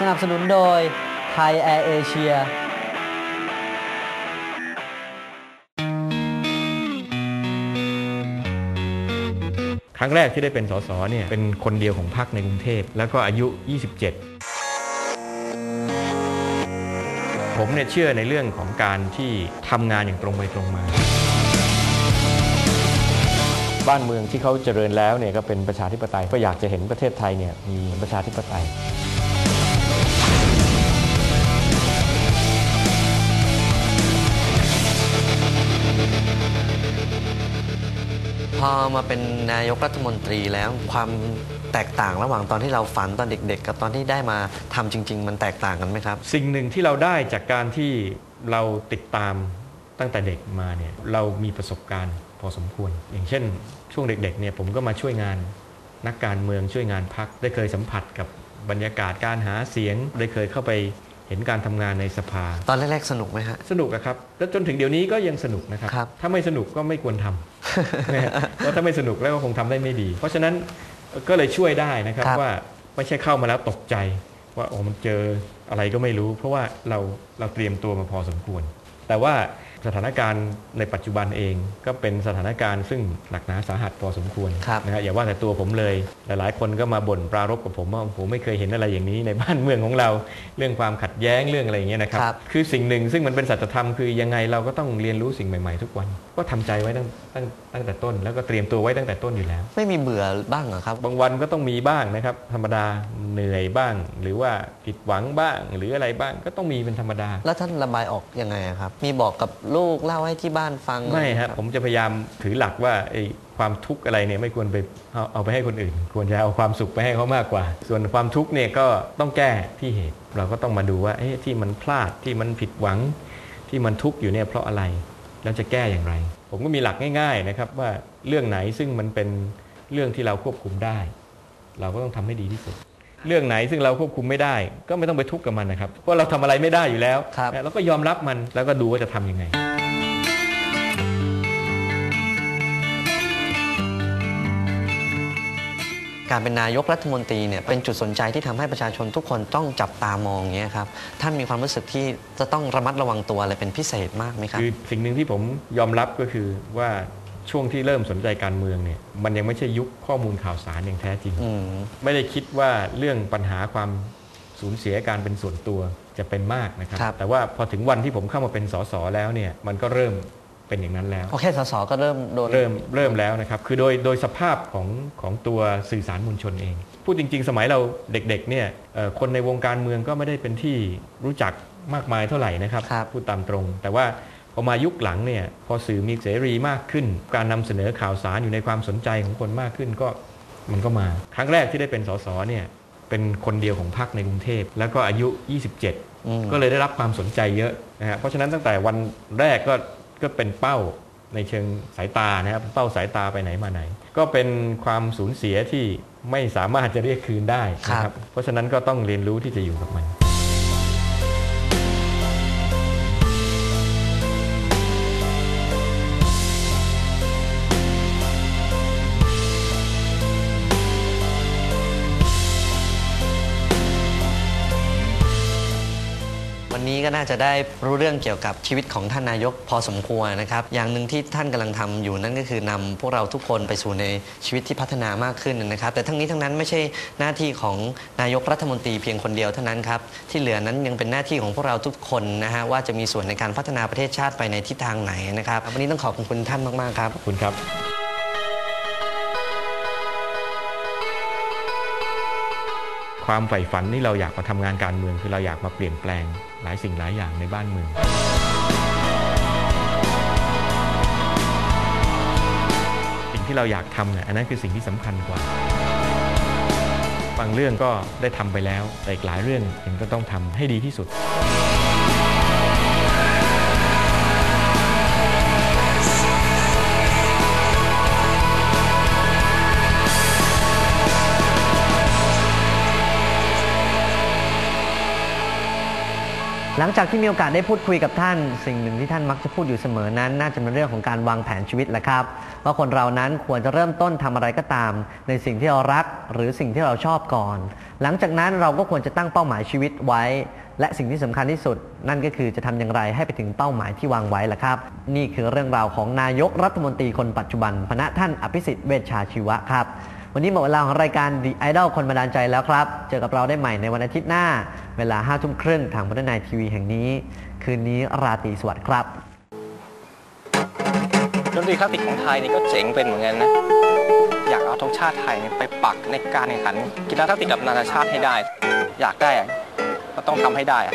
สนับสนุนโดยไทยแอร์เอเชียครั้งแรกที่ได้เป็นสสเนี่ยเป็นคนเดียวของพรรคในกรุงเทพแล้วก็อายุ 27ผมเนี่ยเชื่อในเรื่องของการที่ทำงานอย่างตรงไปตรงมา บ้านเมืองที่เขาเจริญแล้วเนี่ยก็เป็นประชาธิปไตยก็อยากจะเห็นประเทศไทยเนี่ยมีประชาธิปไตย พอมาเป็นนายกรัฐมนตรีแล้วความแตกต่างระหว่างตอนที่เราฝันตอนเด็ก ๆ กับตอนที่ได้มาทำจริง ๆ มันแตกต่างกันไหมครับ สิ่งหนึ่งที่เราได้จากการที่เราติดตามตั้งแต่เด็กมาเนี่ยเรามีประสบการณ์พอสมควร อย่างเช่น ช่วงเด็กๆเนี่ยผมก็มาช่วยงานนักการเมืองช่วยงานพักได้เคยสัมผัสกับบรรยากาศการหาเสียงได้เคยเข้าไปเห็นการทำงานในสภา ตอนแรกๆสนุกไหมฮะสนุกอะครับแล้วจนถึงเดี๋ยวนี้ก็ยังสนุกนะครับครับถ้าไม่สนุกก็ไม่ควรทำนะฮะ เพราะถ้าไม่สนุกแล้วก็คงทำได้ไม่ดี เพราะฉะนั้นก็เลยช่วยได้นะครับครับว่าไม่ใช่เข้ามาแล้วตกใจ ว่าโอ้มันเจออะไรก็ไม่รู้ เพราะว่าเราเราเตรียมตัวมาพอสมควร แต่ว่า สถานการณ์ในปัจจุบันเองก็เป็นสถานการณ์ซึ่งหนักหนาสาหัสพอสมควรครับนะฮะอย่าว่าแต่ตัวผมเลย หลายๆ คนก็มาบ่นปรารบกับผมว่าผมไม่เคยเห็นอะไรอย่างนี้ในบ้านเมืองของเรา เรื่องความขัดแย้งเรื่องอะไรอย่างเงี้ยนะครับครับคือสิ่งหนึ่งซึ่งมันเป็นสัจธรรมคือยังไงเราก็ต้องเรียนรู้สิ่งใหม่ ๆ ทุกวัน ก็ทำใจไว้ตั้งตั้งตั้งแต่ต้น แล้วก็เตรียมตัวไว้ตั้งแต่ต้นอยู่แล้ว ไม่มีเบื่อบ้างเหรอครับ บางวันก็ต้องมีบ้างนะครับ ธรรมดาเหนื่อยบ้าง หรือว่าผิดหวังบ้างหรืออะไรบ้างก็ต้องมีเป็นธรรมดา แล้วท่านระบายออกยังไงอะครับ มีบอกกับลูกเล่าให้ที่บ้านฟังไม่หครับผมจะพยายามถือหลักว่าไอ้ความทุกข์อะไรเนี่ยไม่ควรไปเอาเอาไปให้คนอื่น ควรจะเอาความสุขไปให้เขามากกว่า ส่วนความทุกข์เนี่ยก็ต้องแก้ที่เหตุ เราก็ต้องมาดูว่าเอ๊ะที่มันพลาดที่มันผิดหวัง ที่มันทุกข์อยู่เนี่ยเพราะอะไรแล้วจะแก้อย่างไร ผมก็มีหลักง่าย ๆนะครับ ว่าเรื่องไหนซึ่งมันเป็นเรื่องที่เราควบคุมได้ เราก็ต้องทำให้ดีที่สุด เรื่องไหนซึ่งเราควบคุมไม่ได้ ก็ไม่ต้องไปทุกข์กับมันนะครับ เพราะเราทำอะไรไม่ได้อยู่แล้วครับนะเราก็ยอมรับมันแล้วก็ดูว่าจะทำยังไงการเป็นนายกรัฐมนตรีเนี่ยเป็นจุดสนใจที่ทำให้ประชาชนทุกคนต้องจับตามองอย่างเงี้ยครับท่านมีความรู้สึกที่จะต้องระมัดระวังตัวอะไรเป็นพิเศษมากไหมครับคือสิ่งหนึ่งที่ผมยอมรับก็คือว่า ช่วงที่เริ่มสนใจการเมืองเนี่ยมันยังไม่ใช่ยุคข้อมูลข่าวสารอย่างแท้จริงอืมไม่ได้คิดว่าเรื่องปัญหาความสูญเสียการเป็นส่วนตัวจะเป็นมากนะครับครับแต่ว่าพอถึงวันที่ผมเข้ามาเป็นสสแล้วเนี่ยมันก็เริ่มเป็นอย่างนั้นแล้วพอแค่สสก็เริ่มโดนเริ่มเริ่มแล้วนะครับคือโดยโดยสภาพของของตัวสื่อสารมวลชนเอง พูดจริง ๆ สมัยเราเด็กๆเนี่ยเอ่อคนในวงการเมืองก็ไม่ได้เป็นที่รู้จักมากมายเท่าไหร่นะครับครับพูดตามตรง แต่ว่าพ อมายุคหลังเนี่ยพอสื่อมีเสรีมากขึ้น การนำเสนอข่าวสารอยู่ในความสนใจของคนมากขึ้นก็มันก็มา ครั้งแรกที่ได้เป็นสสเนี่ยเป็นคนเดียวของพรรคในกรุงเทพ แล้วก็อายุ 27อืมก็เลยได้รับความสนใจเยอะนะฮะเพราะฉะนั้นตั้งแต่วันแรกก็ก็เป็นเป้าในเชิงสายตานะครับเป้าสายตาไปไหนมาไหน ก็เป็นความสูญเสียที่ไม่สามารถจะเรียกคืนได้นะคครัรับบเพราะฉะนั้นก็ต้องเรียนรู้ที่จะอยู่กับมัน นี้ก็น่าจะได้รู้เรื่องเกี่ยวกับชีวิตของท่านนายกพอสมควรนะครับ อย่างหนึ่งที่ท่านกำลังทำอยู่นั่นก็คือนำพวกเราทุกคนไปสู่ในชีวิตที่พัฒนามากขึ้นนะครับ แต่ทั้งนี้ทั้งนั้นไม่ใช่หน้าที่ของนายกรัฐมนตรีเพียงคนเดียวเท่านั้นครับที่เหลือนั้นยังเป็นหน้าที่ของพวกเราทุกคนนะฮะว่าจะมีส่วนในการพัฒนาประเทศชาติไปในทิศทางไหนนะครับวันนี้ต้องขอบคุณท่านมากๆครับขอบคุณครับความใฝ่ฝันที่เราอยากมาทำงานการเมืองคือเราอยากมาเปลี่ยนแปลง หลายสิ่งหลายอย่างในบ้านเมืองสิ่งที่เราอยากทำเนี่ยอันนั้นคือสิ่งที่สำคัญกว่าบางเรื่องก็ได้ทำไปแล้ว แต่อีกหลายเรื่องยังก็ต้องทำให้ดีที่สุด หลังจากที่มีโอกาสได้พูดคุยกับท่าน สิ่งหนึ่งที่ท่านมักจะพูดอยู่เสมอนั้น น่าจะเป็นเรื่องของการวางแผนชีวิตแหละครับว่าคนเรานั้นควรจะเริ่มต้นทำอะไรก็ตาม ในสิ่งที่เรารักหรือสิ่งที่เราชอบก่อน หลังจากนั้นเราก็ควรจะตั้งเป้าหมายชีวิตไว้ และสิ่งที่สำคัญที่สุด นั่นก็คือจะทำอย่างไรให้ไปถึงเป้าหมายที่วางไว้ล่ะครับ นี่คือเรื่องราวของนายกรัฐมนตรีคนปัจจุบันพณะท่านอภิสิทธิ์เวชชาชีวะครับ วันนี้หมดเวลาของรายการ The Idol คนบันดาลใจแล้วครับ เจอกับเราได้ใหม่ในวันอาทิตย์หน้า เวลา5ทุ่มครึ่งทางพัฒนายทีวีแห่งนี้ คืนนี้ราตรีสวัสดิ์ครับ ดนตรีคลาสสิกของไทยนี่ก็เจ๋งเป็นเหมือนกันนะ อยากเอาธงชาติไทยเนี่ยไปปักในการแข่งขันกีฬาคลาสสิกกับนานาชาติให้ได้ อยากได้อะก็ต้องทำให้ได้อะ